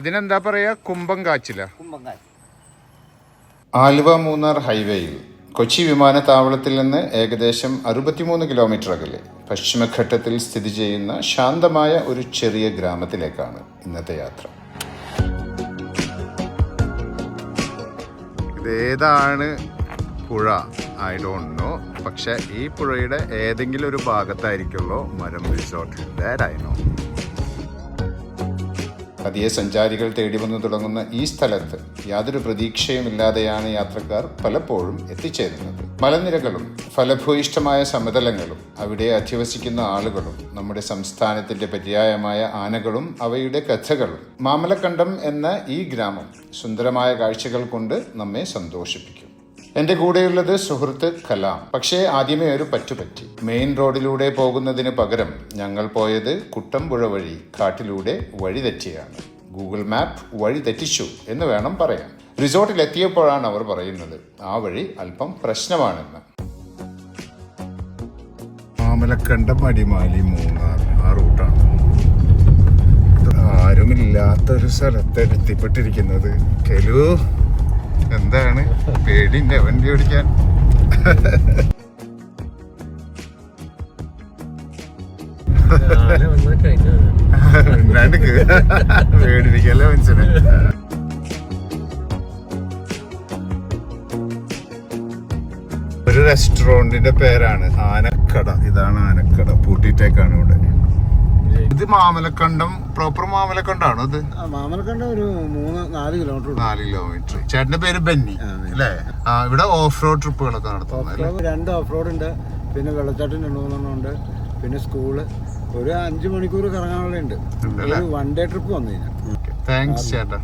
ഇതിനെന്താ പറയാ? കുംഭം കാച്ചില. ആലുവ മൂന്നാർ ഹൈവേയിൽ കൊച്ചി വിമാനത്താവളത്തിൽ നിന്ന് ഏകദേശം അറുപത്തിമൂന്ന് കിലോമീറ്റർ അകലെ പശ്ചിമഘട്ടത്തിൽ സ്ഥിതി ചെയ്യുന്ന ശാന്തമായ ഒരു ചെറിയ ഗ്രാമത്തിലേക്കാണ് ഇന്നത്തെ യാത്ര. ഇതേതാണ് പുഴ? ഐ ഡോണ്ട് നോ പക്ഷേ ഈ പുഴയുടെ ഏതെങ്കിലും ഒരു ഭാഗത്തായിരിക്കുള്ളൂ മരം റിസോർട്ട് ദാറ്റ് ഐ നോ പതിയെ സഞ്ചാരികൾ തേടി വന്നു തുടങ്ങുന്ന ഈ സ്ഥലത്ത് യാതൊരു പ്രതീക്ഷയുമില്ലാതെയാണ് യാത്രക്കാർ പലപ്പോഴും എത്തിച്ചേരുന്നത്. മലനിരകളും ഫലഭൂയിഷ്ഠമായ സമതലങ്ങളും അവിടെ അധിവസിക്കുന്ന ആളുകളും നമ്മുടെ സംസ്ഥാനത്തിന്റെ പര്യായമായ ആനകളും അവയുടെ കഥകളും മാമലക്കണ്ടം എന്ന ഈ ഗ്രാമം സുന്ദരമായ കാഴ്ചകൾ കൊണ്ട് നമ്മെ സന്തോഷിപ്പിക്കും. എന്റെ കൂടെയുള്ളത് സുഹൃത്ത് കലാം. പക്ഷേ ആദ്യമേ ഒരു പറ്റുപറ്റി. മെയിൻ റോഡിലൂടെ പോകുന്നതിന് പകരം ഞങ്ങൾ പോയത് കുട്ടമ്പുഴ വഴി കാട്ടിലൂടെ വഴിതെറ്റിയാണ്. ഗൂഗിൾ മാപ്പ് വഴി തെറ്റിച്ചു എന്ന് വേണം പറയാം റിസോർട്ടിൽ എത്തിയപ്പോഴാണ് അവർ പറയുന്നത് ആ വഴി അല്പം പ്രശ്നമാണെന്ന്. മാമലക്കണ്ടം അടിമാലി മൂന്നാർ ആ റൂട്ടാണ്. ആരുമില്ലാത്തൊരു സ്ഥലത്ത് എത്തിപ്പെട്ടിരിക്കുന്നത്. കെലു. എന്താണ് പേടിന്റെ വണ്ടി ഓടിക്കാൻ. പേടിപ്പിക്കല്ലേ മനുഷ്യനെ? ഒരു റെസ്റ്റോറന്റിന്റെ പേരാണ് ആനക്കട. ഇതാണ് ആനക്കട. പൂട്ടിട്ടേക്കാണ് ഇവിടെ. ഇത് മാമലക്കണ്ടം പ്രോപ്പർ മാമലക്കണ്ടാണോ അത് മാമലക്കണ്ടം ഒരു മൂന്ന് നാല് കിലോമീറ്റർ. നാല് കിലോമീറ്റർ ചേട്ടന്റെ പേര് ബെന്നി അല്ലേ? ഇവിടെ ഓഫ് റോഡ് ട്രിപ്പുകളൊക്കെ നടത്തുന്നത് രണ്ട് ഓഫ് റോഡ് ഉണ്ട് പിന്നെ വെള്ളച്ചാട്ടം രണ്ട് മൂന്നെണ്ണം ഉണ്ട് പിന്നെ സ്കൂൾ ഒരു അഞ്ചു മണിക്കൂർ കറങ്ങാനുള്ള ഉണ്ട്? ഒരു വൺ ഡേ ട്രിപ്പ് വന്നു കഴിഞ്ഞാൽ. താങ്ക്സ് ചേട്ടാ.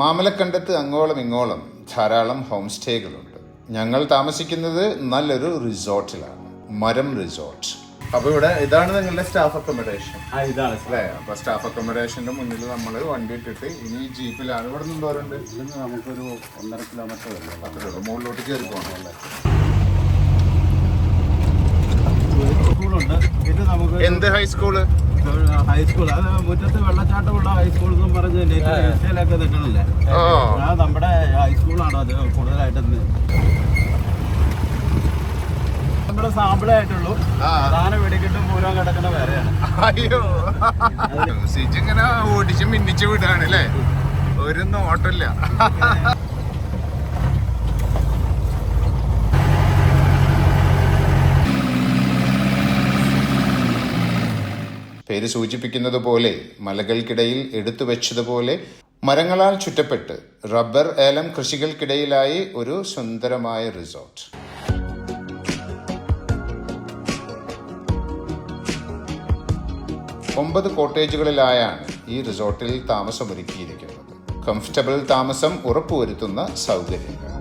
മാമലക്കണ്ടത്ത് അങ്ങോളം ഇങ്ങോളം ധാരാളം ഹോം സ്റ്റേകളുണ്ട് ഞങ്ങൾ താമസിക്കുന്നത് നല്ലൊരു റിസോർട്ടിലാണ് മരം റിസോർട്ട് അപ്പൊ ഇവിടെ ഇതാണ് നിങ്ങളുടെ സ്റ്റാഫ് അക്കോമഡേഷൻ ആ ഇതാണ് അല്ലേ? അപ്പൊ സ്റ്റാഫ് അക്കോമഡേഷന്റെ മുന്നിൽ നമ്മൾ വണ്ടി ഇട്ടിട്ട് ഇനി ജീപ്പിലാണ് ഇവിടെ നിന്ന് ദൂരമുണ്ട് ഇവിടുന്ന് നമുക്കൊരു ഒന്നര കിലോമീറ്റർ വരും അത്രേ ഉള്ളൂ. മുകളിലോട്ട് കയറി പോകണം സ്കൂളുണ്ട് പിന്നെ നമുക്ക് എന്ത് ഹൈസ്കൂൾ ഹൈസ്കൂൾ അത് മുറ്റത്ത് വെള്ളച്ചാട്ടമുള്ള ഹൈസ്കൂൾ എന്നും പറഞ്ഞ് നെറ്റിലൊക്കെ നിൽക്കണില്ലേ ആ. നമ്മുടെ ഹൈസ്കൂളാണ് അത് കൂടുതലായിട്ട് നമ്മുടെ സാമ്പിൾ ആയിട്ടുള്ളൂ. സാധനം വെടിക്കെട്ടും മൂലം കിടക്കുന്ന വേറെയാണ്. അയ്യോ. സിജ് ഇങ്ങനെ ഓടിച്ച് മിന്നിച്ച് വിടാണ് അല്ലേ? ഒരു നോട്ടില്ല. പേര് സൂചിപ്പിക്കുന്നത് പോലെ മലകൾക്കിടയിൽ എടുത്തു വെച്ചതുപോലെ മരങ്ങളാൽ ചുറ്റപ്പെട്ട് റബ്ബർ ഏലം കൃഷികൾക്കിടയിലായി ഒരു സുന്ദരമായ റിസോർട്ട്. ഒമ്പത് കോട്ടേജുകളിലായാണ് ഈ റിസോർട്ടിൽ താമസമൊരുക്കിയിരിക്കുന്നത്. കംഫർട്ടബിൾ താമസം ഉറപ്പുവരുത്തുന്ന സൗകര്യങ്ങൾ.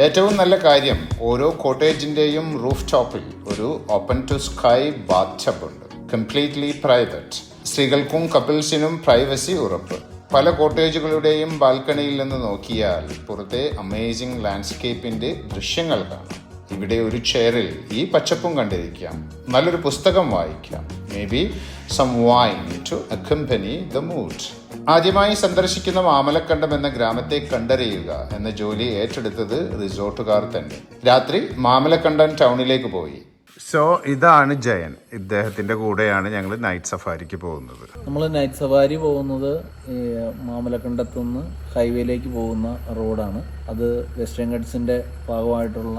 ഏറ്റവും നല്ല കാര്യം ഓരോ കോട്ടേജിന്റെയും റൂഫ് ടോപ്പിൽ ഒരു ഓപ്പൺ ടു സ്കൈ ബാത്ത് ഉണ്ട്. കംപ്ലീറ്റ്ലി പ്രൈവറ്റ് സ്ത്രീകൾക്കും കപ്പിൾസിനും പ്രൈവസി ഉറപ്പ്. പല കോട്ടേജുകളുടെയും ബാൽക്കണിയിൽ നിന്ന് നോക്കിയാൽ പുറത്തെ അമേസിംഗ് ലാൻഡ്സ്കേപ്പിന്റെ ദൃശ്യങ്ങൾ കാണാം. ഇവിടെ ഒരു ചെയറിൽ ഈ പച്ചപ്പും കണ്ടിരിക്കാം. നല്ലൊരു പുസ്തകം വായിക്കാം. May be some wine to accompany the mood ആദ്യമായി സന്ദർശിക്കുന്ന മാമലക്കണ്ടം എന്ന ഗ്രാമത്തെ കണ്ടറിയുക എന്ന ജോലി ഏറ്റെടുത്തത് റിസോർട്ടുകാർ തന്നെ. രാത്രി മാമലക്കണ്ടം ടൗണിലേക്ക് പോയി. സോ ഇതാണ് ജയൻ. ഇദ്ദേഹത്തിന്റെ കൂടെയാണ് ഞങ്ങൾ നൈറ്റ് സഫാരിക്ക് പോകുന്നത്. നമ്മൾ നൈറ്റ് സഫാരി പോകുന്നത് മാമലക്കണ്ടത്തു നിന്ന് ഹൈവേയിലേക്ക് പോകുന്ന റോഡാണ് അത് വെസ്റ്റേൺ ഗഡ്സിന്റെ ഭാഗമായിട്ടുള്ള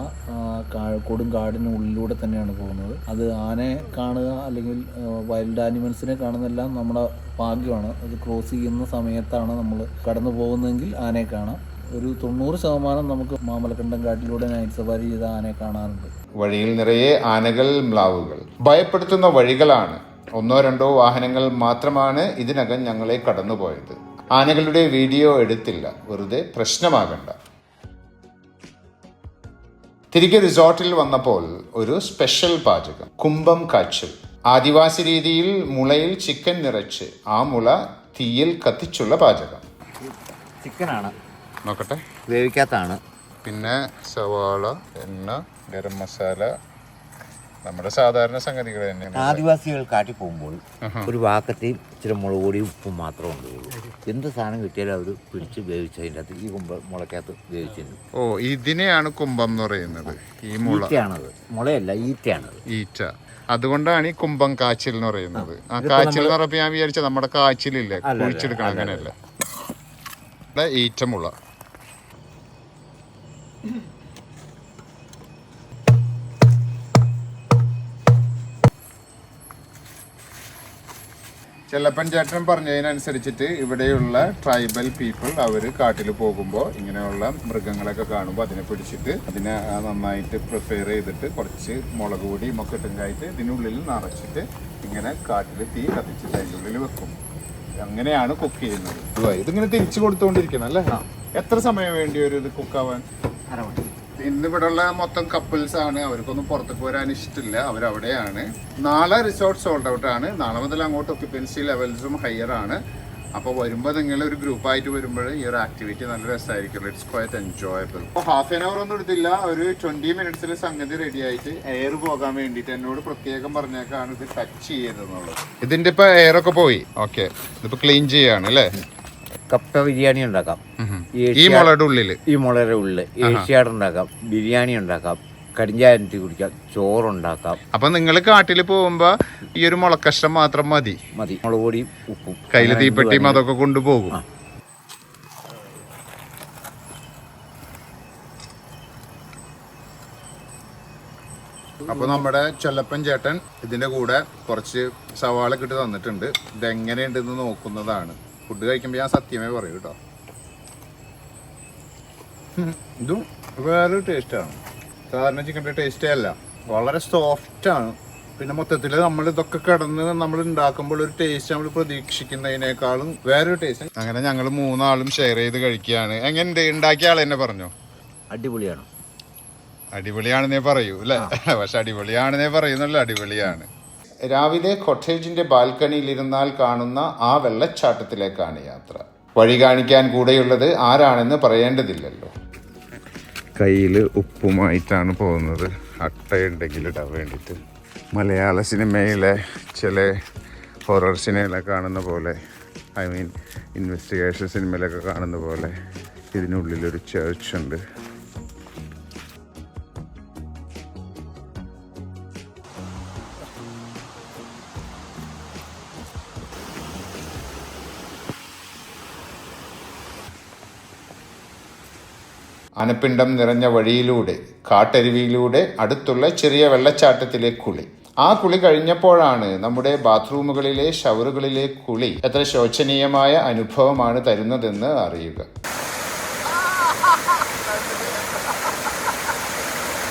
കൊടും കാടിനുള്ളിലൂടെ തന്നെയാണ് പോകുന്നത്. അത് ആനയെ കാണുക അല്ലെങ്കിൽ വൈൽഡ് ആനിമൽസിനെ കാണുന്നതെല്ലാം നമ്മുടെ ഭാഗ്യമാണ്. അത് ക്രോസ് ചെയ്യുന്ന സമയത്താണ് നമ്മൾ കടന്നു പോകുന്നതെങ്കിൽ ആനയെ കാണാം. ഒരു തൊണ്ണൂറ് ശതമാനം നമുക്ക് മാമലക്കണ്ടം കാട്ടിലൂടെ നൈറ്റ് സവാരി ചെയ്ത ആനയെ കാണാറുണ്ട്. വഴിയിൽ നിറയെ ആനകൾ മ്ലാവുകൾ. ഭയപ്പെടുത്തുന്ന വഴികളാണ്. ഒന്നോ രണ്ടോ വാഹനങ്ങൾ മാത്രമാണ് ഇതിനകം ഞങ്ങളെ കടന്നുപോയത്. ആനകളുടെ വീഡിയോ എടുത്തില്ല. വെറുതെ പ്രശ്നമാകണ്ട. തിരികെ റിസോർട്ടിൽ വന്നപ്പോൾ ഒരു സ്പെഷ്യൽ പാചകം. കുംഭം കാച്ചൽ. ആദിവാസി രീതിയിൽ മുളയിൽ ചിക്കൻ നിറച്ച് ആ മുള തീയിൽ കത്തിച്ചുള്ള പാചകം. ചിക്കനാണ്. നോക്കട്ടെ. വേവിക്കാത്താണ്. പിന്നെ സവാള എണ്ണ ഗരം മസാല. നമ്മുടെ സാധാരണ സംഗതികൾ തന്നെയാണ് ആദിവാസികൾ കാട്ടി പോകുമ്പോൾ ഒരു വാക്കത്തെയും ഇച്ചിരി മുളക് പൊടിയും ഉപ്പും മാത്രമേ ഉണ്ടാവുള്ളൂ എന്ത് സാധനം കിട്ടിയാലും അവർ പിടിച്ച് വേവിച്ചതിന്റെ അകത്ത് ഈ കുമ്പ മുളക്കകത്ത് വേവിച്ചിരുന്നു. ഓ ഇതിനെയാണ് കുമ്പം എന്ന് പറയുന്നത്. ഈ മുള. ഈറ്റയാണത്. മുളയല്ല ഈറ്റയാണത്. ഈറ്റ. അതുകൊണ്ടാണ് ഈ കുമ്പം കാച്ചിൽ എന്ന് പറയുന്നത്. ആ കാച്ചിൽ എന്ന് പറയുമ്പോൾ ഞാൻ വിചാരിച്ച നമ്മുടെ കാച്ചിലില്ലേ? കുഴിച്ചെടുക്കണം അങ്ങനെയല്ല. ഈറ്റമുള്ള ഈറ്റമുള. ചെല്ലപ്പൻ ചേട്ടൻ പറഞ്ഞതിനനുസരിച്ചിട്ട് ഇവിടെയുള്ള ട്രൈബൽ പീപ്പിൾ അവർ കാട്ടിൽ പോകുമ്പോൾ ഇങ്ങനെയുള്ള മൃഗങ്ങളൊക്കെ കാണുമ്പോൾ അതിനെ പിടിച്ചിട്ട് അതിനെ നന്നായിട്ട് പ്രിപ്പയർ ചെയ്തിട്ട് കുറച്ച് മുളക് പൊടിയും ഒക്കെ ഇട്ടുണ്ടായിട്ട് ഇതിനുള്ളിൽ നിറച്ചിട്ട് ഇങ്ങനെ കാട്ടിൽ തീ കത്തിച്ചിട്ട് അതിന്റെ ഉള്ളിൽ വെക്കും. അങ്ങനെയാണ് കുക്ക് ചെയ്യുന്നത്. ഇതിങ്ങനെ തിരിച്ചു കൊടുത്തുകൊണ്ടിരിക്കണം അല്ലേ? എത്ര സമയം വേണ്ടി വരും ഇത് കുക്കാവാൻ അരമണി. ഇന്ന് ഇവിടെയുള്ള മൊത്തം കപ്പിൾസ് ആണ്. അവർക്കൊന്നും പുറത്തേക്ക് വരാൻ ഇഷ്ടമില്ല. അവരവിടെയാണ്. നാളെ റിസോർട്ട് സോൾഡ് ഔട്ട് ആണ്. നാളെ മുതൽ അങ്ങോട്ട് ഒക്യുപ്പൻസി ലെവൽസും ഹയർ ആണ്. അപ്പോൾ വരുമ്പോൾ നിങ്ങൾ ഒരു ഗ്രൂപ്പായിട്ട് വരുമ്പോൾ ഈ ഒരു ആക്ടിവിറ്റി നല്ല രസമായിരിക്കും ഇറ്റ്സ് ക്വയറ്റ് എൻജോയബിൾ അപ്പോൾ ഹാഫ് ആൻ അവർ ഒന്നും എടുത്തില്ല. ഒരു ട്വന്റി മിനിറ്റ്സിൽ സംഗതി റെഡി ആയിട്ട് എയർ പോകാൻ വേണ്ടിയിട്ട് എന്നോട് പ്രത്യേകം പറഞ്ഞേക്കാണ് ഇത് ടച്ച് ചെയ്യരുതെന്നുള്ളത്. ഇതിന്റെ ഇപ്പൊ എയർ ഒക്കെ പോയി. ഓക്കെ ഇതിപ്പോ ക്ലീൻ ചെയ്യാണ് അല്ലേ? കപ്പ ബിരിയാണി ഉണ്ടാക്കാം. ഈ മുളയുടെ ഉള്ളിൽ. ഈ മുളയുടെ ഉള്ളിൽ ഏഷ്യാഡ് ഉണ്ടാക്കാം. ബിരിയാണി ഉണ്ടാക്കാം. കടിഞ്ചായത്തി കുടിക്കാം ചോറുണ്ടാക്കാം. അപ്പൊ നിങ്ങൾ കാട്ടിൽ പോകുമ്പോ ഈ ഒരു മുളക്കഷ്ടം മാത്രം മതി. മതി. മുളക് പൊടിയും ഉപ്പും. കയ്യിൽ തീപ്പെട്ടിയും അതൊക്കെ കൊണ്ടുപോകും. അപ്പൊ നമ്മുടെ ചൊല്ലപ്പൻ ചേട്ടൻ ഇതിന്റെ കൂടെ കുറച്ച് സവാള കിട്ട് തന്നിട്ടുണ്ട്. ഇതെങ്ങനെയുണ്ടെന്ന് നോക്കുന്നതാണ്. ഫുഡ് കഴിക്കുമ്പോൾ ഞാൻ സത്യമേ പറയൂ കേട്ടോ. ഇതും വേറൊരു ടേസ്റ്റാണ് സാധാരണ ചിക്കന്റെ ടേസ്റ്റേ അല്ല. വളരെ സോഫ്റ്റ് ആണ്. പിന്നെ മൊത്തത്തിൽ നമ്മൾ ഇതൊക്കെ കിടന്ന് നമ്മൾ ഉണ്ടാക്കുമ്പോൾ ഒരു ടേസ്റ്റ് നമ്മൾ പ്രതീക്ഷിക്കുന്നതിനേക്കാളും വേറൊരു ടേസ്റ്റ് അങ്ങനെ ഞങ്ങൾ മൂന്നാളും ഷെയർ ചെയ്ത് കഴിക്കുകയാണ്. എങ്ങനെ ഉണ്ടാക്കിയ ആൾ എന്നെ പറഞ്ഞോ? അടിപൊളിയാണ്. അടിപൊളിയാണെന്നേ പറയൂ അല്ലേ? പക്ഷെ അടിപൊളിയാണെന്നേ പറയുന്നല്ല അടിപൊളിയാണ്. രാവിലെ കൊട്ടേജിന്റെ ബാൽക്കണിയിൽ ഇരുന്നാൽ കാണുന്ന ആ വെള്ളച്ചാട്ടത്തിലേക്കാണ് യാത്ര. വഴി കാണിക്കാൻ കൂടെയുള്ളത് ആരാണെന്ന് പറയേണ്ടതില്ലല്ലോ. കയ്യിൽ ഉപ്പുമായിട്ടാണ് പോകുന്നത്. അട്ടയുണ്ടെങ്കിൽ ഇടാൻ വേണ്ടിയിട്ട്. മലയാള സിനിമയിലെ ചില ഹൊറർ സിനിമയിലൊക്കെ കാണുന്ന പോലെ ഐ മീൻ ഇൻവെസ്റ്റിഗേഷൻ സിനിമയിലൊക്കെ കാണുന്ന പോലെ ഇതിനുള്ളിലൊരു ചേർച്ച് ഉണ്ട്. അനപ്പിണ്ടം നിറഞ്ഞ വഴിയിലൂടെ കാട്ടരുവിയിലൂടെ അടുത്തുള്ള ചെറിയ വെള്ളച്ചാട്ടത്തിലെ കുളി. ആ കുളി കഴിഞ്ഞപ്പോഴാണ് നമ്മുടെ ബാത്റൂമുകളിലെ ഷവറുകളിലെ കുളി എത്ര ശോചനീയമായ അനുഭവമാണ് തരുന്നതെന്ന് അറിയുക.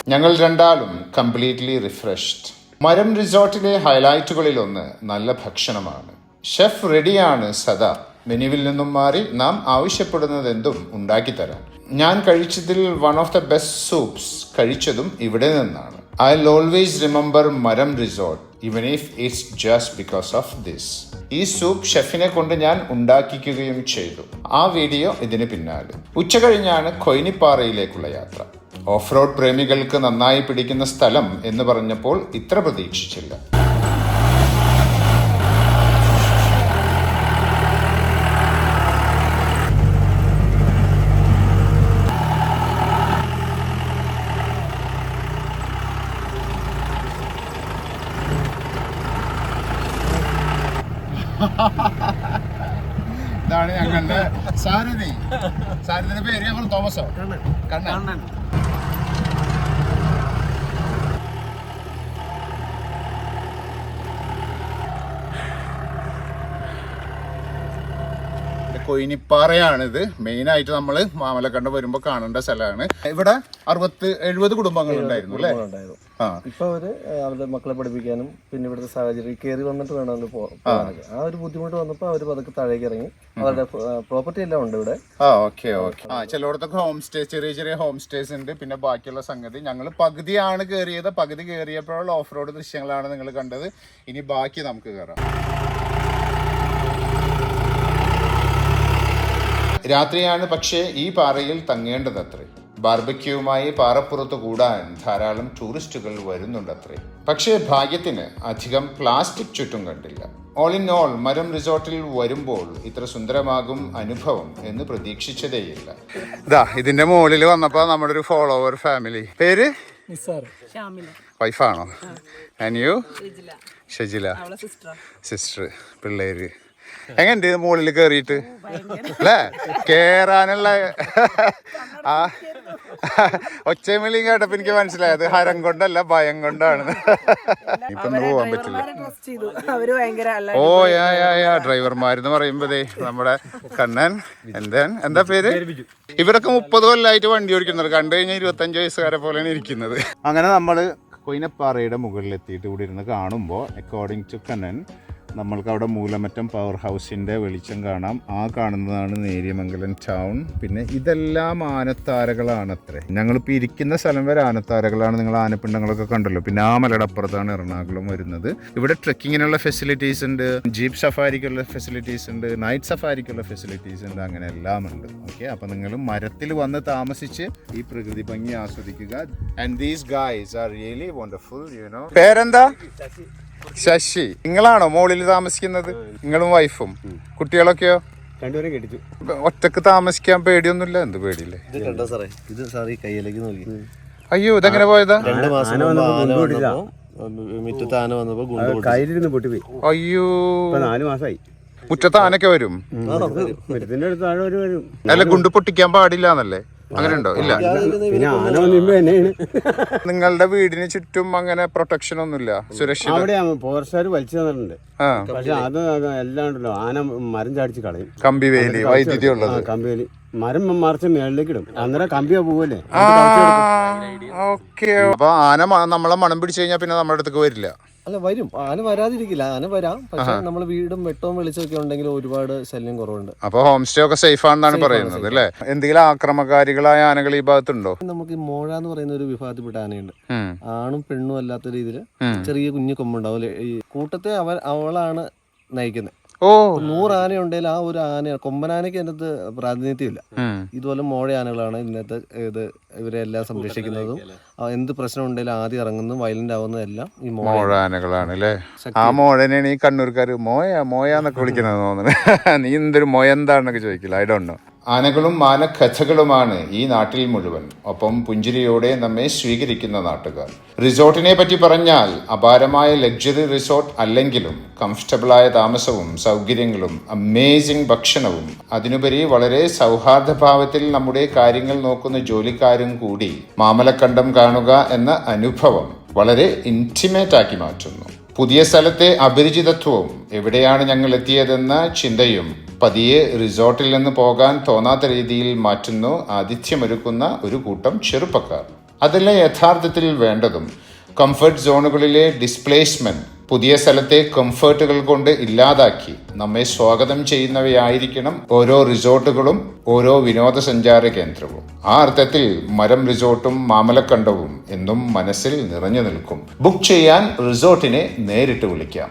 ഞങ്ങൾ രണ്ടാളും കംപ്ലീറ്റ്ലി റിഫ്രഷ്ഡ്. മരം റിസോർട്ടിലെ ഹൈലൈറ്റുകളിലൊന്ന് നല്ല ഭക്ഷണമാണ്. ഷെഫ് റെഡിയാണ് സദാ. മെനുവിൽ നിന്നും മാറി നാം ആവശ്യപ്പെടുന്നതെന്തും ഉണ്ടാക്കിത്തരാൻ ഞാൻ കഴിച്ചതിൽ one of the best soups കഴിച്ചതും ഇവിടെ നിന്നാണ്. I always remember Maram resort even if it's just because of this ഈ സൂപ്പ് ഷെഫിനെ കൊണ്ട് ഞാൻ ഉണ്ടാക്കിക്കുകയും ചെയ്തു. ആ വീഡിയോ ഇതിന് പിന്നാലെ. ഉച്ച കഴിഞ്ഞാണ് കൊയിനിപ്പാറയിലേക്കുള്ള യാത്ര. ഓഫ് റോഡ് പ്രേമികൾക്ക് നന്നായി പിടിക്കുന്ന സ്ഥലം എന്ന് പറഞ്ഞപ്പോൾ ഇത്ര പ്രതീക്ഷിച്ചില്ല. ഇതാണ് ഞങ്ങളുടെ സാരഥി. സാരഥിന്റെ പേര് ഞങ്ങൾ തോമസോ? കണ്ണൻ. കൊയിനിപ്പാറയാണിത് മെയിനായിട്ട് നമ്മൾ മാമലക്കണ്ടം വരുമ്പോൾ കാണേണ്ട സ്ഥലമാണ്. ഇവിടെ അറുപത്ത് എഴുപത് കുടുംബങ്ങൾ ഉണ്ടായിരുന്നു അല്ലേ? ഇപ്പൊ അവർ അവരുടെ മക്കളെ പഠിപ്പിക്കാനും പിന്നെ ഇവിടുത്തെ സാഹചര്യം കയറി വന്നിട്ട് വേണം അവർ പോകാനൊക്കെ. ആ ഒരു ബുദ്ധിമുട്ട് വന്നപ്പോ അവർ പതുക്കെ താഴേക്ക് ഇറങ്ങി. അവരുടെ പ്രോപ്പർട്ടി എല്ലാം ഉണ്ട് ഇവിടെ. ആ ഓക്കെ ഓക്കെ. ആ ചിലയിടത്തൊക്കെ ഹോം സ്റ്റേ ചെറിയ ചെറിയ ഹോം സ്റ്റേസ് ഉണ്ട്. പിന്നെ ബാക്കിയുള്ള സംഗതി ഞങ്ങൾ പകുതിയാണ് കയറിയത് പകുതി കയറിയപ്പോഴുള്ള ഓഫ് റോഡ് ദൃശ്യങ്ങളാണ് നിങ്ങൾ കണ്ടത്. ഇനി ബാക്കി നമുക്ക് കയറാം രാത്രിയാണ് പക്ഷേ ഈ പാറയിൽ തങ്ങേണ്ടതത്രേ. ബാർബക്യൂവുമായി പാറപ്പുറത്ത് കൂടാൻ ധാരാളം ടൂറിസ്റ്റുകൾ വരുന്നുണ്ടത്രേ. പക്ഷേ ഭാഗ്യത്തിന് അധികം പ്ലാസ്റ്റിക് ചുറ്റും കണ്ടില്ല. ഓൾ ഇൻ ഓൾ മരം റിസോർട്ടിൽ വരുമ്പോൾ ഇത്ര സുന്ദരമാകും അനുഭവം എന്ന് പ്രതീക്ഷിച്ചതേയില്ല. ഇതാ ഇതിന്റെ മുകളിൽ വന്നപ്പോ നമ്മുടെ ഒരു ഫോളോവർ ഫാമിലി പേര് വൈഫാണോ ഷജില. സിസ്റ്റർ പിള്ളേര്. എങ്ങനെയുണ്ട് മുകളിൽ കയറിയിട്ട് അല്ലേ? കേറാനുള്ള ആ. ഒച്ചമിളിയും കേട്ടപ്പോ എനിക്ക് മനസ്സിലായത് ഹരം കൊണ്ടല്ല ഭയം കൊണ്ടാണ്. ഇപ്പൊ പോവാൻ പറ്റില്ല. അവർ ഭയങ്കര അല്ല. ഓ യാ യാ യാ. ഡ്രൈവർമാരെന്ന് പറയുമ്പോഴേ നമ്മുടെ കണ്ണൻ എന്താ എന്താ പേര്? ഇവരൊക്കെ മുപ്പത് കൊല്ലായിട്ട് വണ്ടി ഓടിക്കുന്നത് കണ്ടു കഴിഞ്ഞാൽ ഇരുപത്തഞ്ച് വയസ്സുകാരെ പോലെയാണ് ഇരിക്കുന്നത്. അങ്ങനെ നമ്മൾ കൊയിനപ്പാറയുടെ മുകളിൽ എത്തിയിട്ട് ഇവിടെ ഇരുന്ന് കാണുമ്പോൾ അക്കോർഡിംഗ് ടു കണ്ണൻ നമ്മൾക്ക് അവിടെ മൂലമറ്റം പവർ ഹൗസിന്റെ വെളിച്ചം കാണാം. ആ കാണുന്നതാണ് നേര്യമംഗലം ടൗൺ പിന്നെ ഇതെല്ലാം ആനത്താരകളാണ് അത്രേ ഞങ്ങളിപ്പോൾ ഇരിക്കുന്ന സ്ഥലം വരെ ആനത്താരകളാണ്. നിങ്ങൾ ആനപ്പിണ്ടങ്ങളൊക്കെ കണ്ടല്ലോ. പിന്നെ ആ മലടപ്പുറത്താണ് എറണാകുളം വരുന്നത്. ഇവിടെ ട്രെക്കിങ്ങിനുള്ള ഫെസിലിറ്റീസ് ഉണ്ട് ജീപ്പ് സഫാരിക്കുള്ള ഫെസിലിറ്റീസ് ഉണ്ട് നൈറ്റ് സഫാരിക്കുള്ള ഫെസിലിറ്റീസ് ഉണ്ട് അങ്ങനെ എല്ലാം ഉണ്ട്. ഓക്കെ അപ്പോൾ നിങ്ങൾ മരത്തിൽ വന്ന് താമസിച്ച് ഈ പ്രകൃതി ഭംഗി ആസ്വദിക്കുക. And these guys are really wonderful you know പേരെന്താ? ശശി നിങ്ങളാണോ മോളിൽ താമസിക്കുന്നത്? നിങ്ങളും വൈഫും. കുട്ടികളൊക്കെയോ? രണ്ടുപേരും കെട്ടിച്ചു. ഒറ്റയ്ക്ക് താമസിക്കാൻ പേടിയൊന്നുമില്ല? എന്ത് പേടിയില്ലേ? ഇത് കണ്ടോ സാറേ? ഇത് സാറ് ഈ കയ്യിലേക്ക് നോക്കി. അയ്യോ ഇതെങ്ങനെ പോയതാ? രണ്ട് മാസം മുമ്പ് ആന. വന്നപ്പോ മുറ്റത്ത് ആന വന്നപ്പോ ഗുണ്ട് പൊട്ടി. കയ്യിലിരുന്ന് പൊട്ടിപ്പോയി. അയ്യോ. ഇപ്പൊ നാല് മാസമായി മുറ്റത്ത് ആനൊക്കെ വരും? മരത്തിന്റെ അടുത്ത് താഴെ വരും. അല്ല ഗുണ്ട് പൊട്ടിക്കാൻ പാടില്ല എന്നല്ലേ അങ്ങനെ ഉണ്ടോ ഇല്ല. പിന്നെ ആന എന്നെയാണ്. നിങ്ങളുടെ വീടിന് ചുറ്റും അങ്ങനെ പ്രൊട്ടക്ഷൻ ഒന്നുമില്ല? സുരക്ഷിത അവിടെ ഫോറസ്റ്റുകാർ വലിച്ചു തന്നിട്ടുണ്ട്. പക്ഷെ അത് എല്ലാം ഉണ്ടല്ലോ. ആന മരം ചാടിച്ച് കളയും. കമ്പി വേലി വൈദ്യുതി ഉള്ളത്. ആ, കമ്പിവേലി മരം മറിച്ച് മേളിലേക്ക് ഇടും. അന്നേരം കമ്പിയാ പോവല്ലേ? ഓക്കെ. അപ്പൊ ആന നമ്മളെ മണം പിടിച്ചു കഴിഞ്ഞാൽ പിന്നെ നമ്മുടെ അടുത്തേക്ക് വരില്ല. അല്ല വരും. ആന വരാതിരിക്കില്ല. ആന വരാം. പക്ഷെ നമ്മൾ വീടും വെട്ടവും വെളിച്ചൊക്കെ ഉണ്ടെങ്കിൽ ഒരുപാട് ശല്യം കുറവുണ്ട്. അപ്പൊ ഹോം സ്റ്റേ ഒക്കെ സേഫ് ആണെന്നാണ് പറയുന്നത് അല്ലേ? എന്തെങ്കിലും ആക്രമകാരികളായ ആനകൾ ഈ ഭാഗത്തുണ്ടോ? നമുക്ക് മോഴ എന്ന് പറയുന്ന ഒരു വിഭാഗത്തിൽപ്പെട്ട ആനയുണ്ട്. ആണും പെണ്ണും അല്ലാത്ത രീതിയിൽ ചെറിയ കുഞ്ഞു കൊമ്പുണ്ടാവും അല്ലെ? ഈ കൂട്ടത്തെ അവൾ അവളാണ് നയിക്കുന്നത് ഓ. നൂറ് ആന ഉണ്ടെങ്കിൽ ആ ഒരു ആന കൊമ്പനാനയ്ക്ക് അതിനകത്ത് പ്രാതിനിധ്യമില്ല. ഇതുപോലെ മോഴ ആനകളാണ് ഇന്നത്തെ ഇത് ഇവരെ എല്ലാം സംരക്ഷിക്കുന്നതും. എന്ത് പ്രശ്നം ഉണ്ടെങ്കിലും ആദ്യം ഇറങ്ങുന്നതും വയലന്റ് ആവുന്നതും എല്ലാം ഈ മോഴ ആനകളാണ് അല്ലേ? ആ മോഴനെയാണ് ഈ കണ്ണൂർക്കാർ മോയ മോയ എന്നൊക്കെ വിളിക്കുന്നത് തോന്നുന്നു. നീ എന്തൊരു മോയ എന്താണെന്നൊക്കെ ചോദിക്കില്ല. ഐ ഡോണ്ട് നോ ആനകളും മാനക്കഥകളുമാണ് ഈ നാട്ടിൽ മുഴുവൻ. ഒപ്പം പുഞ്ചിരിയോടെ നമ്മെ സ്വീകരിക്കുന്ന നാട്ടുകാർ. റിസോർട്ടിനെ പറ്റി പറഞ്ഞാൽ അപാരമായ ലക്ഷറി റിസോർട്ട് അല്ലെങ്കിലും കംഫർട്ടബിളായ താമസവും സൗകര്യങ്ങളും അമേസിംഗ് ഭക്ഷണവും അതിനുപരി വളരെ സൗഹാർദ്ദഭാവത്തിൽ നമ്മുടെ കാര്യങ്ങൾ നോക്കുന്ന ജോലിക്കാരും കൂടി മാമലക്കണ്ടം കാണുക എന്ന അനുഭവം വളരെ ഇന്റിമേറ്റ് ആക്കി മാറ്റുന്നു. പുതിയ സ്ഥലത്തെ അപരിചിതത്വവും എവിടെയാണ് ഞങ്ങൾ എത്തിയതെന്ന ചിന്തയും പതിയെ റിസോർട്ടിൽ നിന്ന് പോകാൻ തോന്നാത്ത രീതിയിൽ മാറ്റുന്നു ആതിഥ്യമൊരുക്കുന്ന ഒരു കൂട്ടം ചെറുപ്പക്കാർ. അതല്ല യഥാർത്ഥത്തിൽ വേണ്ടതും. കംഫർട്ട് സോണുകളിലെ ഡിസ്പ്ലേസ്മെന്റ് പുതിയ സ്ഥലത്തെ കംഫേർട്ടുകൾ കൊണ്ട് ഇല്ലാതാക്കി. നമ്മെ സ്വാഗതം ചെയ്യുന്നവയായിരിക്കണം ഓരോ റിസോർട്ടുകളും ഓരോ വിനോദസഞ്ചാര കേന്ദ്രവും. ആ അർത്ഥത്തിൽ മരം റിസോർട്ടും മാമലക്കണ്ടവും എന്നും മനസ്സിൽ നിറഞ്ഞു നിൽക്കും. ബുക്ക് ചെയ്യാൻ റിസോർട്ടിനെ നേരിട്ട് വിളിക്കാം.